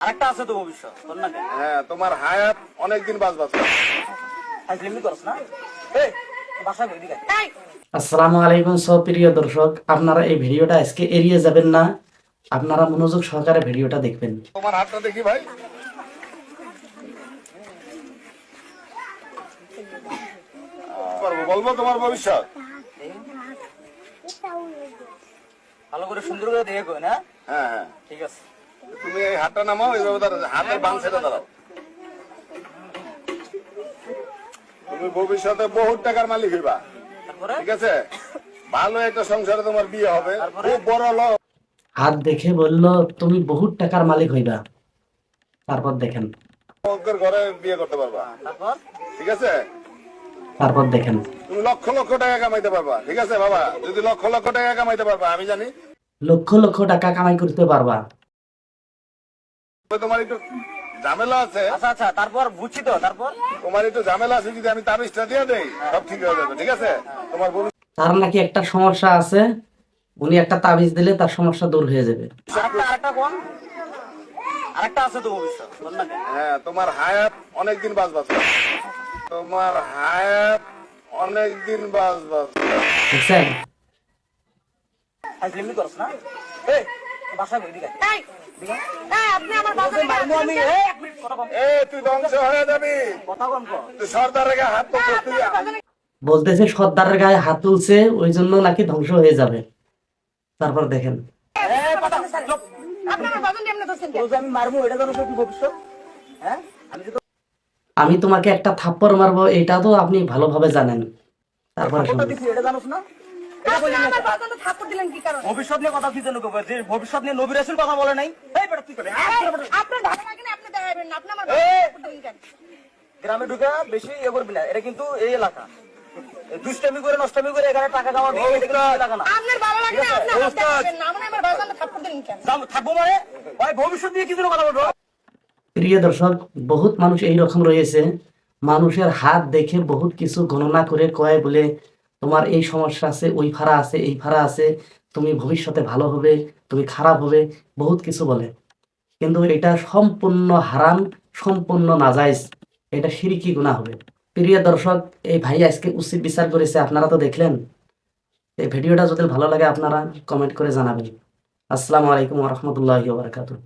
আরেকটা আছে তো ভবিষ্যৎ তোর না হ্যাঁ তোমার হায়াত অনেকদিন বাঁচবা। ফাইজলিমি করছ না? এই বাসা গই দিকে আসসালামু আলাইকুম প্রিয় দর্শক আপনারা এই ভিডিওটা আজকে এড়িয়ে যাবেন না আপনারা মনোযোগ সহকারে ভিডিওটা দেখবেন। তোমার হাতটা দেখি ভাই। বলব তোমার ভবিষ্যৎ? ভালো করে সুন্দর করে দেখে না? হ্যাঁ হ্যাঁ। ঠিক আছে। তুমি এই হাতটা নামাও এইভাবে তার হাতের বাম সেটা দাঁড়াও। তুমি ভবিষ্যতে বহুত টাকার মালিক হইবা। ঠিক আছে? ভালো একটা সংসারে তোমার বিয়ে হবে। খুব বড় লোক হাত দেখে বলল তুমি বহুত টাকার মালিক হইবা। তারপর দেখেন। ঘরে বিয়ে করতে পারবা। তারপর? ঠিক আছে? তারপর দেখেন। তুমি লক্ষ লক্ষ টাকা কামাইতে পারবা। ঠিক আছে বাবা? যদি লক্ষ লক্ষ টাকা কামাইতে পারবা আমি জানি। লক্ষ লক্ষ টাকা কামাই করতে পারবা। তোমার একটু ঝামেলা আছে? আচ্ছা আচ্ছা তারপর বুঝছি তো তারপর? তোমার একটু ঝামেলা আছে যদি আমি তাবিজটা দিয়ে দেই সব ঠিক হয়ে যাবে ঠিক আছে? তোমার ভবিষ্যৎ তার নাকি একটা সমস্যা আছে উনি একটা তাবিজ দিলে তার সমস্যা দূর হয়ে যাবে। আরেকটা আরেকটা কোন আরেকটা আছে তো ভবিষ্যৎ তোর না কেন হ্যাঁ তোমার হায়াত অনেকদিন বাঁচবা তোমার হায়াত অনেকদিন বাঁচবা বুঝছেন ফাইজলিমি করছ না? এই বাসা দিকে। এই, এই, আপনি আমার বাসায় মারবো আমি এই এক মিনিট কথা কম। এ তুই ধ্বংস হয়ে যাবি। কথা কম কর। তুই সর্দারের গায়ে হাত তুলছিস তুই। বলতেছে সর্দারের গায়ে হাত তুলছে ওই জন্য নাকি ধ্বংস হয়ে যাবে। তারপর দেখেন। আমি হ্যাঁ? আমি তোমাকে একটা থাপ্পড় মারবো এটা তো আপনি ভালোভাবে জানেন। তারপরে এটা জানোস না? ভবিষ্যৎ নিয়ে কথা কি জানো যে ভবিষ্যৎ নিয়ে নবী রাসূল কথা বলে নাই। এই বেটা তুই করে এই, আপনার ভালো লাগে না, আপনি দেখাবেন না, আপনি আমার এই! বাজানে থাপ্পড় দিলেন কেন? গ্রামে ঢুকে বেশি ইয়ে করবি না। এটা কিন্তু এই এলাকা। দুষ্টামি করে নষ্টামি করে এখানে টাকা কামাবি এটা কিন্তু এই এলাকা না। আপনার ভালো লাগে না, আপনি আমার দেখাবেন না, আপনি আমার বাজানে থাপ্পড় দিলেন কেন? যাম, থাকব মানে? ভাই ভবিষ্যৎ নিয়ে কি কথা বলব? প্রিয় দর্শক বহুত মানুষ এই রকম রয়েছে। মানুষের হাত দেখে বহুত কিছু গণনা করে কয় বলে তোমার এই সমস্যা আছে, ওই ফাড়া আছে, এই ফাড়া আছে, তুমি ভবিষ্যতে ভালো হবে, তুমি খারাপ হবে, বহুত কিছু বলে। কিন্তু এটা সম্পূর্ণ হারাম, সম্পূর্ণ নাজাইজ এটা সিরিকি গুণা হবে। প্রিয় দর্শক, এই ভাই আজকে উচিত বিচার করেছে, আপনারা তো দেখলেন। এই ভিডিওটা যদি ভালো লাগে আপনারা কমেন্ট করে জানাবেন। আসসালামু আলাইকুম রহমতুল্লাহ বারকাতুহ।